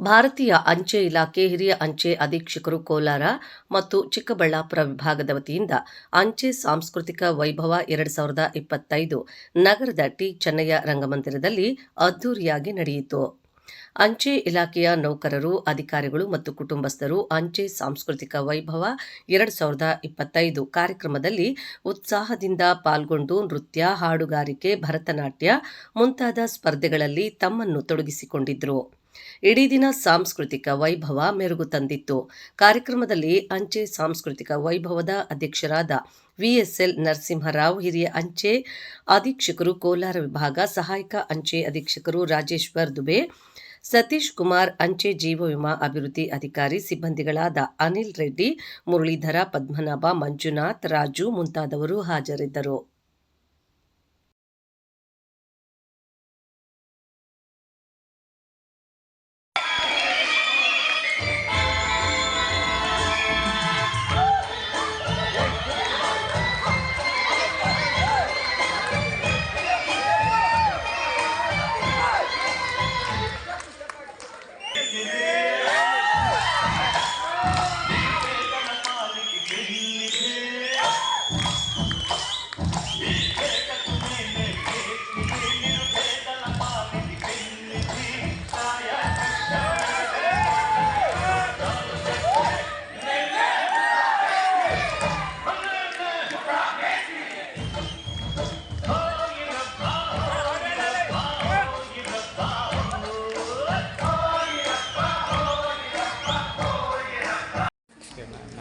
ಭಾರತೀಯ ಅಂಚೆ ಇಲಾಖೆ ಹಿರಿಯ ಅಂಚೆ ಅಧೀಕ್ಷಕರು ಕೋಲಾರ ಮತ್ತು ಚಿಕ್ಕಬಳ್ಳಾಪುರ ವಿಭಾಗದ ವತಿಯಿಂದ ಅಂಚೆ ಸಾಂಸ್ಕೃತಿಕ ವೈಭವ ಎರಡು ಸಾವಿರದ ಇಪ್ಪತ್ತೈದು ನಗರದ ಟಿ ಚೆನ್ನಯ್ಯ ರಂಗಮಂದಿರದಲ್ಲಿ ಅದ್ದೂರಿಯಾಗಿ ನಡೆಯಿತು. ಅಂಚೆ ಇಲಾಖೆಯ ನೌಕರರು, ಅಧಿಕಾರಿಗಳು ಮತ್ತು ಕುಟುಂಬಸ್ಥರು ಅಂಚೆ ಸಾಂಸ್ಕೃತಿಕ ವೈಭವ ಎರಡು ಸಾವಿರದ ಇಪ್ಪತ್ತೈದು ಕಾರ್ಯಕ್ರಮದಲ್ಲಿ ಉತ್ಸಾಹದಿಂದ ಪಾಲ್ಗೊಂಡು ನೃತ್ಯ, ಹಾಡುಗಾರಿಕೆ, ಭರತನಾಟ್ಯ ಮುಂತಾದ ಸ್ಪರ್ಧೆಗಳಲ್ಲಿ ತಮ್ಮನ್ನು ತೊಡಗಿಸಿಕೊಂಡಿದ್ದರು ಇಡೀ ದಿನ ಸಾಂಸ್ಕೃತಿಕ ವೈಭವ ಮೆರುಗು ತಂದಿತ್ತು. ಕಾರ್ಯಕ್ರಮದಲ್ಲಿ ಅಂಚೆ ಸಾಂಸ್ಕೃತಿಕ ವೈಭವದ ಅಧ್ಯಕ್ಷರಾದ ವಿಎಸ್ಎಲ್ ನರಸಿಂಹರಾವ್, ಹಿರಿಯ ಅಂಚೆ ಅಧೀಕ್ಷಕರು, ಕೋಲಾರ ವಿಭಾಗ ಸಹಾಯಕ ಅಂಚೆ ಅಧೀಕ್ಷಕರು ರಾಜೇಶ್ವರ್ ದುಬೆ, ಸತೀಶ್ ಕುಮಾರ್ ಅಂಚೆ ಜೀವ ವಿಮಾ ಅಭಿವೃದ್ಧಿ ಅಧಿಕಾರಿ ಸಿಬ್ಬಂದಿಗಳಾದ ಅನಿಲ್ ರೆಡ್ಡಿ, ಮುರಳೀಧರ, ಪದ್ಮನಾಭ, ಮಂಜುನಾಥ್, ರಾಜು ಮುಂತಾದವರು ಹಾಜರಿದ್ದರು.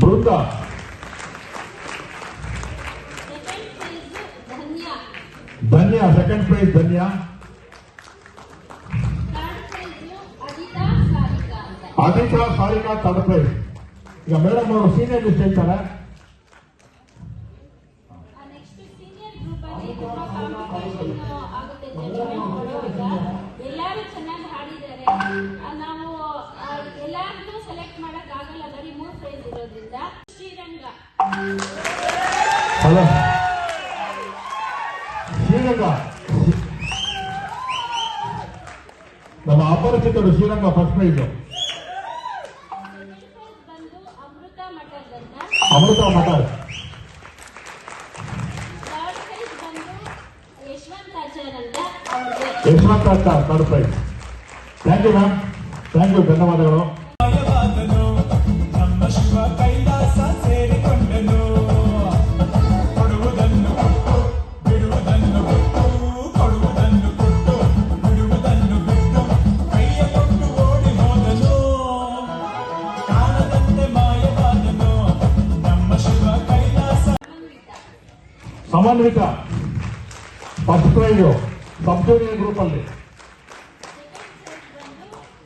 Brinda second prize Dhanya Dhanya second prize Dhanya third prize Aditha Sarika ಅಂತ ಆದಿತ್ಯ ಸಾರಿಕಾ ಥರ್ಡ್ ಪ್ರೈಸ್ ಈಗ ಮೇಡಮ್ ಅವರು ಸೀನಿಯರ್ ಲಿಸ್ಟ್ ಹೇಳ್ತಾರೆ. ನೆಕ್ಸ್ಟ್ ಸೀನಿಯರ್ ಗ್ರೂಪ್ ಅಲ್ಲಿ ತುಂಬಾ ಕಾಂಪಿಟೇಷನ್ ಆಗುತ್ತೆ ಜಡ್ಜ್ಮೆಂಟ್ ಕೊಡುವಾಗ ಎಲ್ಲರೂ ಚೆನ್ನಾಗಿ ಹಾಡಿದ್ದಾರೆ ಆ, ನಾವು ಎಲ್ಲಾರನ್ನೂ ಸೆಲೆಕ್ಟ್ ಮಾಡಕ್ ಆಗಲ್ಲ ಬರೀ ಮೂರ್ ಪ್ರೈಸ್ ಇರೋದ್ರಿಂದ ಶ್ರೀರಂಗ ಹಲೋ. ಶ್ರೀರಂಗ. ನಮ್ಮ ಅಪರಿಚಿತರು Sriranga first prize Amrutha Math. Yashwant third prize thank you ma'am thank you ಧನ್ಯವಾದಗಳು. Samanvita first prize sub junior group ಅಲ್ಲಿ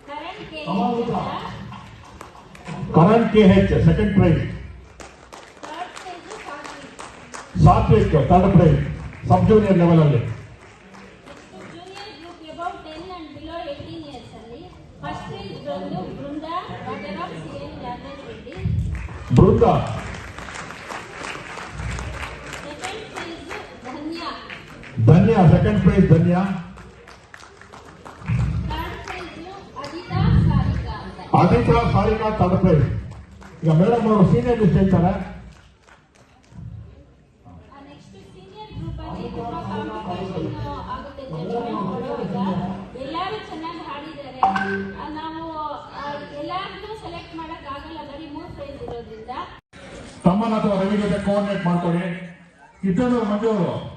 Karan K Amrita. Karan K H second prize third prize Satvik Satvik third prize sub junior level ಅಲ್ಲಿ junior Dhanya second prize Dhanya. Aditha Sarika third prize ಈಗ madam ಅವರು senior list ಹೇಳ್ತಾರೆ. ಎಲ್ಲರೂ ಚೆನ್ನಾಗಿ ನಾವು select ಆಗಲ್ಲ ಮೂರು ತಮ್ಮನ ಅಥವಾ ಜೊತೆ ಕೋಆರ್ಡಿನೇಟ್ ಮಾಡ್ಕೊಳ್ಳಿ. ಕಿತ್ತೂರು ಮಂಜು ಅವರು.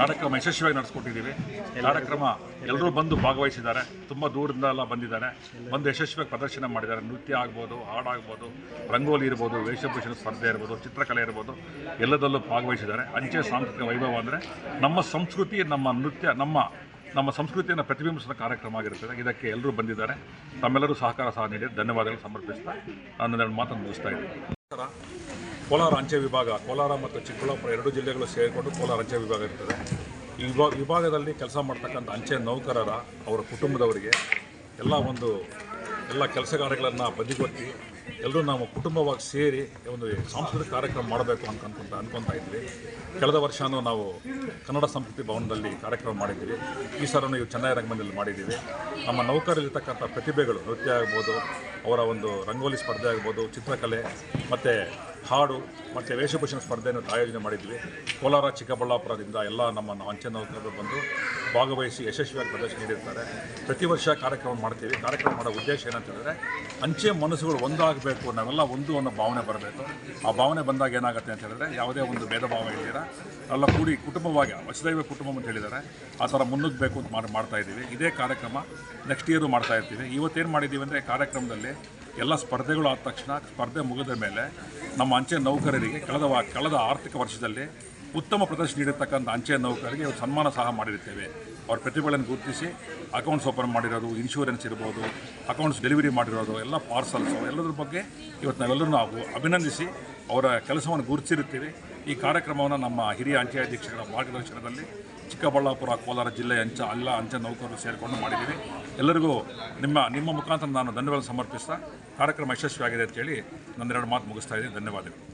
ಕಾರ್ಯಕ್ರಮ ಯಶಸ್ವಿಯಾಗಿ ನಡೆಸ್ಕೊಟ್ಟಿದ್ದೀವಿ. ಕಾರ್ಯಕ್ರಮ ಎಲ್ಲರೂ ಬಂದು ಭಾಗವಹಿಸಿದ್ದಾರೆ. ತುಂಬ ದೂರದಿಂದ ಎಲ್ಲ ಬಂದಿದ್ದಾರೆ. ಬಂದು ಯಶಸ್ವಿಯಾಗಿ ಪ್ರದರ್ಶನ ಮಾಡಿದ್ದಾರೆ. ನೃತ್ಯ ಆಗ್ಬೋದು ಹಾಡಾಗ್ಬೋದು ರಂಗೋಲಿ ಇರ್ಬೋದು ವೇಷಭೂಷಣ ಸ್ಪರ್ಧೆ ಇರ್ಬೋದು ಚಿತ್ರಕಲೆ ಇರ್ಬೋದು ಎಲ್ಲದಲ್ಲೂ ಭಾಗವಹಿಸಿದ್ದಾರೆ. ಅಂಚೆ ಸಾಂಸ್ಕೃತಿಕ ವೈಭವ ಅಂದರೆ ನಮ್ಮ ಸಂಸ್ಕೃತಿ ನಮ್ಮ ನೃತ್ಯ ನಮ್ಮ ನಮ್ಮ ಸಂಸ್ಕೃತಿಯನ್ನು ಪ್ರತಿಬಿಂಬಿಸಿದ ಕಾರ್ಯಕ್ರಮ ಆಗಿರುತ್ತದೆ. ಇದಕ್ಕೆ ಎಲ್ಲರೂ ಬಂದಿದ್ದಾರೆ. ತಮ್ಮೆಲ್ಲರೂ ಸಹಕಾರ ಸಹ ನೀಡಿ ಧನ್ಯವಾದಗಳು ಸಮರ್ಪಿಸ್ತಾ ನಾನು ನನ್ನ ಮಾತನ್ನು ಮುಗಿಸ್ತಾ ಇದ್ದೀನಿ. ಕೋಲಾರ ಅಂಚೆ ವಿಭಾಗ, ಕೋಲಾರ ಮತ್ತು ಚಿಕ್ಕಬಳ್ಳಾಪುರ ಎರಡು ಜಿಲ್ಲೆಗಳು ಸೇರಿಕೊಂಡು ಕೋಲಾರ ಅಂಚೆ ವಿಭಾಗ ಇರ್ತದೆ. ಈ ವಿಭಾಗ ವಿಭಾಗದಲ್ಲಿ ಕೆಲಸ ಮಾಡ್ತಕ್ಕಂಥ ಅಂಚೆ ನೌಕರರ, ಅವರ ಕುಟುಂಬದವರಿಗೆ ಎಲ್ಲ ಒಂದು, ಎಲ್ಲ ಕೆಲಸ ಕಾರ್ಯಗಳನ್ನು ಬದಿಗೊತ್ತಿ ಎಲ್ಲರೂ ನಾವು ಕುಟುಂಬವಾಗಿ ಸೇರಿ ಒಂದು ಸಾಂಸ್ಕೃತಿಕ ಕಾರ್ಯಕ್ರಮ ಮಾಡಬೇಕು ಅಂತ ಅನ್ಕೊಂತ ಅನ್ಕೊತಾ ಇದ್ವಿ. ಕಳೆದ ವರ್ಷವೂ ನಾವು ಕನ್ನಡ ಸಂಸ್ಕೃತಿ ಭವನದಲ್ಲಿ ಕಾರ್ಯಕ್ರಮ ಮಾಡಿದ್ದೀವಿ. ಈ ಸಲನೂ ಇವು ಚೆನ್ನೈ ರಂಗಮಂದಿರಲ್ಲಿ ಮಾಡಿದ್ದೀವಿ. ನಮ್ಮ ನೌಕರಲ್ಲಿರ್ತಕ್ಕಂಥ ಪ್ರತಿಭೆಗಳು ನೃತ್ಯ ಆಗ್ಬೋದು, ಅವರ ಒಂದು ರಂಗೋಲಿ ಸ್ಪರ್ಧೆ ಆಗ್ಬೋದು, ಚಿತ್ರಕಲೆ, ಮತ್ತು ಹಾಡು ಮತ್ತು ವೇಷಭೂಷಣ ಸ್ಪರ್ಧೆಯನ್ನು ಆಯೋಜನೆ ಮಾಡಿದ್ವಿ. ಕೋಲಾರ ಚಿಕ್ಕಬಳ್ಳಾಪುರದಿಂದ ಎಲ್ಲ ನಮ್ಮ ಅಂಚೆ ನೌಕರರು ಬಂದು ಭಾಗವಹಿಸಿ ಯಶಸ್ವಿಯಾಗಿ ಪ್ರದರ್ಶನ ನೀಡಿರ್ತಾರೆ. ಪ್ರತಿ ವರ್ಷ ಕಾರ್ಯಕ್ರಮ ಮಾಡ್ತೀವಿ. ಕಾರ್ಯಕ್ರಮ ಮಾಡೋ ಉದ್ದೇಶ ಏನಂತ ಹೇಳಿದ್ರೆ ಅಂಚೆ ಮನಸ್ಸುಗಳು ಒಂದಾಗಬೇಕು, ನಾವೆಲ್ಲ ಒಂದು ಅನ್ನೋ ಭಾವನೆ ಬರಬೇಕು. ಆ ಭಾವನೆ ಬಂದಾಗ ಏನಾಗುತ್ತೆ ಅಂತ ಹೇಳಿದ್ರೆ ಯಾವುದೇ ಒಂದು ಭೇದ ಭಾವ ಇದ್ದೀರ ಎಲ್ಲ ಕೂಡಿ ಕುಟುಂಬವಾಗಿ ವಸುದೈವ ಕುಟುಂಬ ಅಂತ ಹೇಳಿದ್ದಾರೆ. ಆ ಥರ ಮುನ್ನುಗ್ಗಬೇಕು ಅಂತ ಮಾಡಿ ಮಾಡ್ತಾ ಇದ್ದೀವಿ. ಇದೇ ಕಾರ್ಯಕ್ರಮ ನೆಕ್ಸ್ಟ್ ಇಯರು ಮಾಡ್ತಾ ಇರ್ತೀವಿ. ಇವತ್ತೇನು ಮಾಡಿದ್ದೀವಿ ಅಂದರೆ ಕಾರ್ಯಕ್ರಮದಲ್ಲಿ ಎಲ್ಲ ಸ್ಪರ್ಧೆಗಳು ಆದ ತಕ್ಷಣ ಸ್ಪರ್ಧೆ ಮುಗಿದ ಮೇಲೆ ನಮ್ಮ ಅಂಚೆ ನೌಕರರಿಗೆ ಕಳೆದ ಕಳೆದ ಆರ್ಥಿಕ ವರ್ಷದಲ್ಲಿ ಉತ್ತಮ ಪ್ರದರ್ಶನ ನೀಡಿರ್ತಕ್ಕಂಥ ಅಂಚೆ ನೌಕರರಿಗೆ ಸನ್ಮಾನ ಸಹ ಮಾಡಿರುತ್ತೇವೆ. ಅವ್ರ ಪ್ರತಿಭೆಗಳನ್ನು ಗುರುತಿಸಿ ಅಕೌಂಟ್ಸ್ ಓಪನ್ ಮಾಡಿರೋದು ಇನ್ಶೂರೆನ್ಸ್ ಇರ್ಬೋದು ಅಕೌಂಟ್ಸ್ ಡೆಲಿವರಿ ಮಾಡಿರೋದು, ಎಲ್ಲ ಪಾರ್ಸಲ್ಸು ಎಲ್ಲದ್ರ ಬಗ್ಗೆ ಇವತ್ತು ನಾವೆಲ್ಲರೂ ನಾವು ಅಭಿನಂದಿಸಿ ಅವರ ಕೆಲಸವನ್ನು ಗುರುತಿಸಿರುತ್ತೇವೆ ಈ ಕಾರ್ಯಕ್ರಮವನ್ನು ನಮ್ಮ ಹಿರಿಯ ಅಂಚೆ ಅಧೀಕ್ಷಕರ ಮಾರ್ಗದರ್ಶನದಲ್ಲಿ ಚಿಕ್ಕಬಳ್ಳಾಪುರ, ಕೋಲಾರ ಜಿಲ್ಲೆ ಅಂಚ ಅಲ್ಲ, ಅಂಚೆ ನೌಕರರು ಸೇರಿಕೊಂಡು ಮಾಡಿದ್ದೀವಿ. ಎಲ್ಲರಿಗೂ ನಿಮ್ಮ ನಿಮ್ಮ ಮುಖಾಂತರ ನಾನು ಧನ್ಯವಾದ ಸಮರ್ಪಿಸ್ತಾ ಕಾರ್ಯಕ್ರಮ ಯಶಸ್ವಿಯಾಗಿದೆ ಅಂತೇಳಿ ನನ್ನೆರಡು ಮಾತು ಮುಗಿಸ್ತಾ ಇದ್ದೀನಿ. ಧನ್ಯವಾದಗಳು.